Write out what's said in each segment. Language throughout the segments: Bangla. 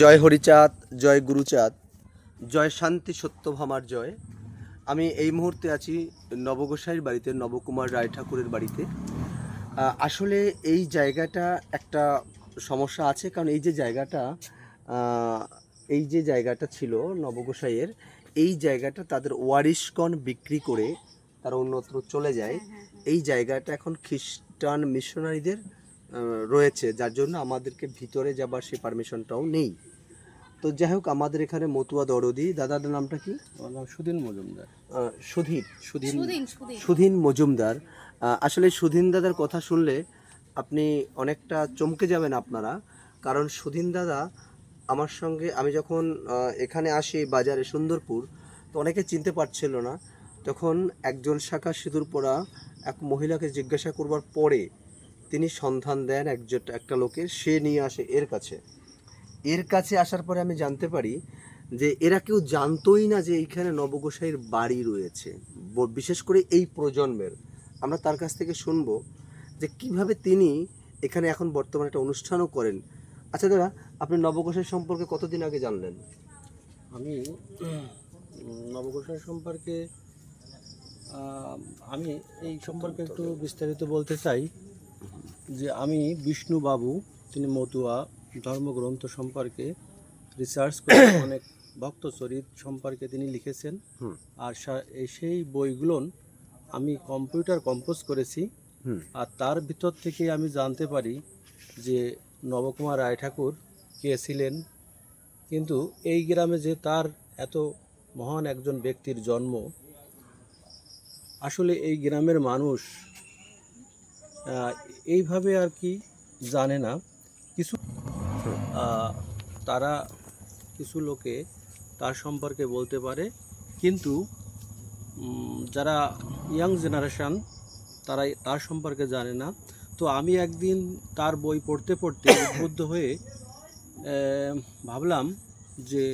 জয় হরিচাঁদ জয় গুরুচাঁদ জয় শান্তি সত্যভামার জয়। আমি এই মুহূর্তে আছি নবগোসাইয়ের বাড়িতে নবকুমার রায় ঠাকুরের বাড়িতে আসলে এই জায়গাটা একটা সমস্যা আছে কারণ এই যে জায়গাটা এই যে জায়গাটা ছিল নবগোসাইয়ের এই জায়গাটা তাদের ওয়ারিশগণ বিক্রি করে তারা অন্যত্র চলে যায়। এই জায়গাটা এখন খ্রিস্টান মিশনারিদের রয়েছে যার জন্য আমাদেরকে ভিতরে যাবার সেই পারমিশনটাও নেই। তো যাই হোক আমাদের এখানে মতুয়া দরদি। দাদার নামটা কি? নাম সুদিন মজুমদার। সুধীর সুধীন। সুদিন সুদিন সুধীন। মজুমদার। আসলে সুধীন দাদার কথা শুনলে আপনি অনেকটা চমকে যাবেন আপনারা। কারণ সুধীন দাদা আমার সঙ্গে আমি যখন এখানে আসি বাজারে সুন্দরপুর তো অনেকে চিনতে পারছিল না। তখন একজন শাখা সিঁদুর পরা এক মহিলাকে জিজ্ঞাসা করবার পরে তিনি সন্ধান দেন একজন একটা লোকের সে নিয়ে আসে এর কাছে। এর কাছে আসার পরে আমি জানতে পারি যে এরা কেউ জানতোই না যে এইখানে নবগোসাইয়ের বাড়ি রয়েছে। বিশেষ করে এই প্রজন্মের। আমরা তার কাছ থেকে শুনব যে কীভাবে তিনি এখানে এখন বর্তমানে একটা অনুষ্ঠানও করেন। আচ্ছা দাদা, আপনি নবগোসাই সম্পর্কে কতদিন আগে জানলেন? আমি নবগোসাই সম্পর্কে, আমি এই সম্পর্কে একটু বিস্তারিত বলতে চাই যে আমি বিষ্ণু বাবু তিনি মতুয়া ধর্মগ্রন্থ সম্পর্কে রিসার্চ করে অনেক ভক্ত চরিত সম্পর্কে তিনি লিখেছেন। আর এই সেই বইগুলো আমি কম্পিউটার কম্পোজ করেছি। হুম। আর তার ভিতর থেকে আমি জানতে পারি যে নবকুমার রায় ঠাকুর কে ছিলেন। কিন্তু এই গ্রামে যে তার এত মহান একজন ব্যক্তির জন্ম আসলে এই গ্রামের মানুষ এইভাবে আর কি জানে না। কিছু তারা কিছু লোকে তার সম্পর্কে বলতে পারে। কিন্তু যারা ইয়াং জেনারেশন তারা তার সম্পর্কে জানে না। তো আমি একদিন তার বই পড়তে পড়তে উদ্বুদ্ধ হয়ে ভাবলাম যে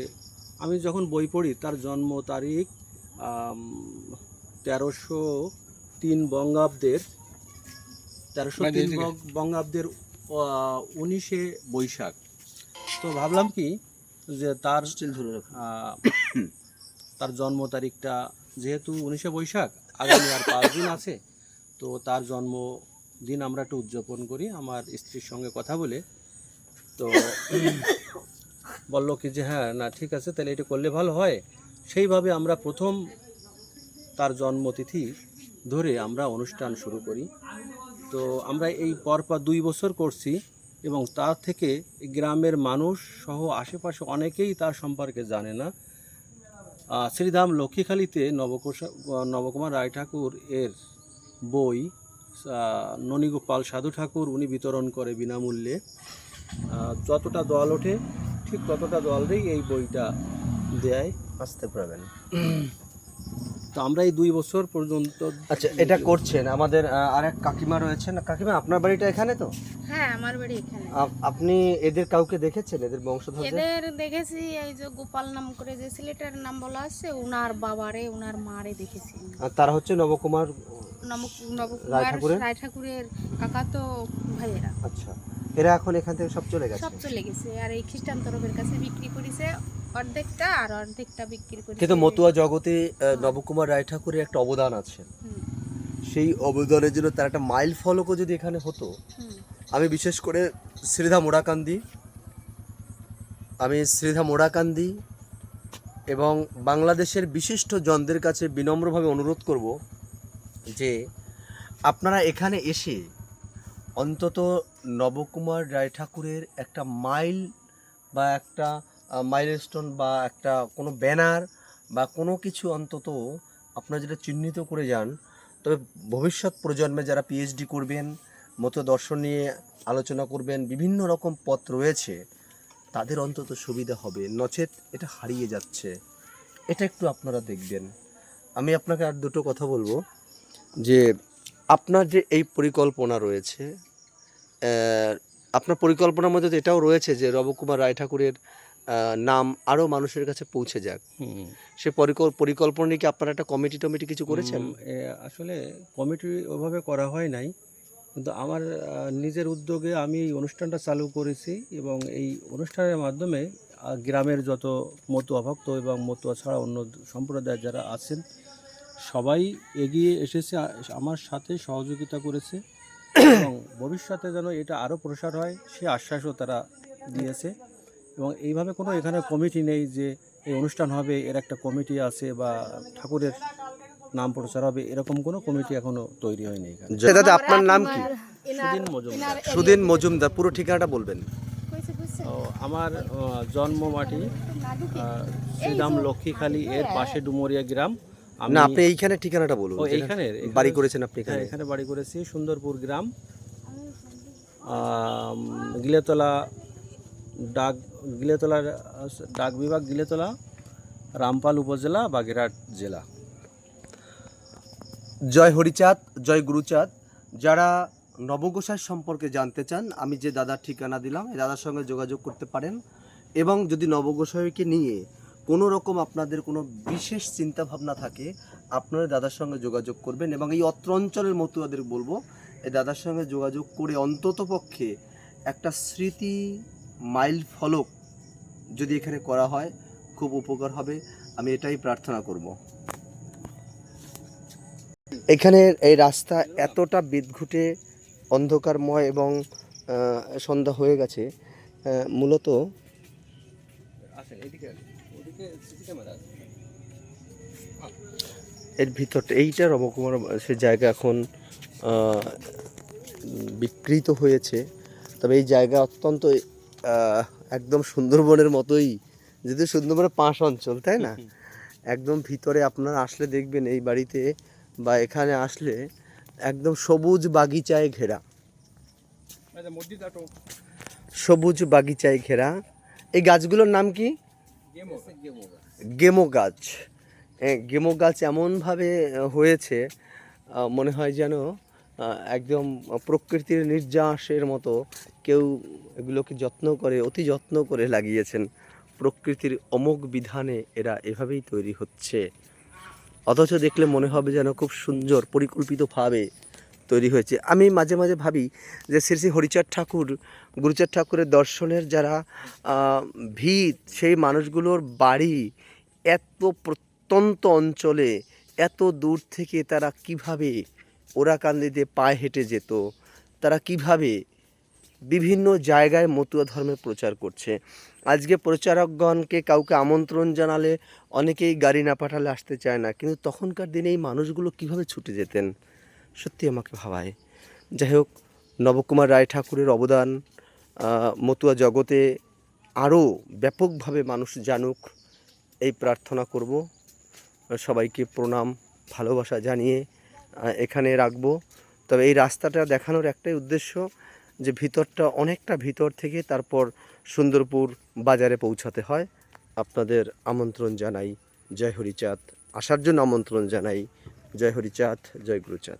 আমি যখন বই পড়ি তার জন্ম তারিখ তেরোশো তিন বঙ্গাব্দের তেরোশো তিন বঙ্গাব্দের উনিশে বৈশাখ। তো ভাবলাম কি যে তার স্টিল ধরে তার জন্ম তারিখটা যেহেতু উনিশে বৈশাখ আগামী আর পাঁচ দিন আছে তো তার জন্মদিন আমরা একটু উদযাপন করি আমার স্ত্রীর সঙ্গে কথা বলে। তো বলল কি যে হ্যাঁ না ঠিক আছে তাহলে এটা করলে ভালো হয়। সেইভাবে আমরা প্রথম তার জন্মতিথি ধরে আমরা অনুষ্ঠান শুরু করি। তো আমরা এই পরপর দুই বছর করছি এবং তার থেকে গ্রামের মানুষ সহ আশেপাশে অনেকেই তার সম্পর্কে জানে না। শ্রীধাম লক্ষ্মীখালীতে নবকোষা নবকুমার রায় ঠাকুর এর বই ননীগোপাল সাধু ঠাকুর উনি বিতরণ করে বিনামূল্যে। যতটা দল ওঠে ঠিক ততটা দলরেই এই বইটা দেয়। আসতে পারবেন তো আমরা এই দুই বছর পর্যন্ত আচ্ছা এটা করছেন। আমাদের আহ, আরেক কাকিমা রয়েছেন। কাকিমা আপনার বাড়িটা এখানে তো? হ্যাঁ আমার বাড়ি এখানে। আপ- আপনি এদের কাউকে দেখেছেন? এদের বংশধর এদের দেখেছি এই যে গোপাল নাম করে যে ছেলেটার নাম বলা আছে উনার বাবারে উনার মারে দেখেছি আর তারা হচ্ছে নবকুমার নবকুমার ঠাকুরের? রায় ঠাকুরের কাকা তো ভাইয়েরা। আচ্ছা। এরা এখন এখান থেকে সব চলে গেছে? সব চলে গেছে। আর এই খ্রিস্টান তরফের কাছে বিক্রি করেছে। অর্ধেকটা আর অর্ধেকটা বিক্রি করেছে। কিন্তু মতুয়া জগতে নবকুমার রায় ঠাকুরের একটা অবদান আছে। সেই অবদানের জন্য তার একটা মাইল ফলকও যদি এখানে হতো আমি বিশেষ করে শ্রীধা মোড়াকান্দি আমি শ্রীধা মোড়াকান্দি এবং বাংলাদেশের বিশিষ্ট জনদের কাছে বিনম্রভাবে অনুরোধ করব যে আপনারা এখানে এসে অন্তত নবকুমার রায় ঠাকুরের একটা মাইল বা একটা মাইলস্টোন বা একটা কোনো ব্যানার বা কোনো কিছু অন্তত আপনারা যেটা চিহ্নিত করে যান, তবে ভবিষ্যৎ প্রজন্মে যারা পিএইচডি করবেন মতো দর্শন নিয়ে আলোচনা করবেন, বিভিন্ন রকম পথ রয়েছে, তাদের অন্তত সুবিধা হবে। নচেত এটা হারিয়ে যাচ্ছে। এটা একটু আপনারা দেখবেন। আমি আপনাকে আর দুটো কথা বলব, যে আপনার যে এই পরিকল্পনা রয়েছে আপনার পরিকল্পনার মধ্যে এটাও রয়েছে যে রবকুমার রায় ঠাকুরের নাম আরও মানুষের কাছে পৌঁছে যাক। সে পরিকল পরিকল্পনা নিয়ে কি আপনারা একটা কমিটি টমিটি কিছু করেছেন? আসলে কমিটি ওভাবে করা হয় নাই। কিন্তু আমার নিজের উদ্যোগে আমি এই অনুষ্ঠানটা চালু করেছি এবং এই অনুষ্ঠানের মাধ্যমে গ্রামের যত মতুয়া ভক্ত এবং মতুয়া ছাড়া অন্য সম্প্রদায়ের যারা আছেন সবাই এগিয়ে এসেছে আমার সাথে সহযোগিতা করেছে। এবং ভবিষ্যতে যেন এটা আরও প্রসার হয় সে আশ্বাসও তারা দিয়েছে। এবং এইভাবে কোনো এখানে কমিটি নেই যে এই অনুষ্ঠান হবে এর একটা কমিটি আছে বা ঠাকুরের নাম প্রচার হবে এরকম কোনো কমিটি এখনও তৈরি হয়নি এখানে। দাদা আপনার নাম কি? সুদিন মজুমদার। সুদিন মজুমদার পুরো ঠিকানাটা বলবেন। আমার জন্ম মাটি শ্রীরাম লক্ষ্মীখালী এর পাশে ডুমরিয়া গ্রাম। আমি না আপনি এইখানে ঠিকানাটা বলুন? এখানে- বাড়ি করেছেন আপনি হ্যাঁ, এখানে এখানে বাড়ি করেছি সুন্দরপুর গ্রাম। গিলেতলা ডাক গিলেতলার, ডাক বিভাগ গিলেতলা, রামপাল উপজেলা, বাগেরহাট জেলা। জয় হরিচাঁদ, জয় গুরুচাঁদ। যারা নবগোসাই সম্পর্কে জানতে চান, আমি যে দাদার ঠিকানা দিলাম, এই দাদার সঙ্গে যোগাযোগ করতে পারেন। এবং যদি নবগোসাইকে নিয়ে কোনো রকম আপনাদের কোনো বিশেষ চিন্তা ভাবনা থাকে, আপনারা দাদার সঙ্গে যোগাযোগ করবেন। এবং এই অত্র অঞ্চলের মতুয়াদের বলব, এই দাদার সঙ্গে যোগাযোগ করে অন্তত পক্ষে একটা স্মৃতি মাইল ফলক যদি এখানে করা হয় খুব উপকার হবে। আমি এটাই প্রার্থনা করব। এখানের এই রাস্তা এতটা বিদঘুটে অন্ধকারময় এবং সন্ধ্যা হয়ে গেছে। মূলত এর ভিতরটা এইটা রমকুমার সে জায়গা এখন বিকৃত হয়েছে। তবে এই জায়গা অত্যন্ত একদম সুন্দরবনের মতোই যেহেতু সুন্দরবনের পাশ অঞ্চল তাই না? একদম ভিতরে আপনারা আসলে দেখবেন এই বাড়িতে বা এখানে আসলে একদম সবুজ বাগিচায় ঘেরা। সবুজ বাগিচায় ঘেরা। এই গাছগুলোর নাম কি? গেমো গাছ। গেমো গাছ। এমনভাবে হয়েছে মনে হয় যেন একদম প্রকৃতির নির্যাসের মতো কেউ এগুলোকে যত্ন করে, অতি যত্ন করে লাগিয়েছেন। প্রকৃতির অমোঘ বিধানে এরা এভাবেই তৈরি হচ্ছে। অথচ দেখলে মনে হবে যেন খুব সুন্দর, পরিকল্পিতভাবে তৈরি হয়েছে। আমি মাঝে মাঝে ভাবি যে শ্রী শ্রী হরিচাঁদ ঠাকুর, গুরুচাঁদ ঠাকুরের দর্শনের যারা ভিত, সেই মানুষগুলোর বাড়ি এত প্রত্যন্ত অঞ্চলে, এত দূর থেকে তারা কীভাবে ওরাকান্দিতে পায়ে হেঁটে যেত, তারা কীভাবে বিভিন্ন জায়গায় মতুয়া ধর্মের প্রচার করছে। আজকে প্রচারকগণকে কাউকে আমন্ত্রণ জানালে অনেকেই গাড়ি না পাঠালে আসতে চায় না। কিন্তু তখনকার দিনে এই মানুষগুলো কীভাবে ছুটে যেতেন? সত্যি আমাকে ভাবায়। যাই হোক, নবকুমার রায় ঠাকুরের অবদান মতুয়া জগতে আরও ব্যাপকভাবে মানুষ জানুক, এই প্রার্থনা করব। সবাইকে প্রণাম, ভালোবাসা জানিয়ে এখানে রাখব। তবে এই রাস্তাটা দেখানোর একটাই উদ্দেশ্য যে ভিতরটা অনেকটা ভিতর থেকে তারপর সুন্দরপুর বাজারে পৌঁছাতে হয়। আপনাদের আমন্ত্রণ জানাই। জয় হরিচাঁদ। আসার জন্য আমন্ত্রণ জানাই। জয় হরিচাঁদ, জয় গুরুচাঁদ।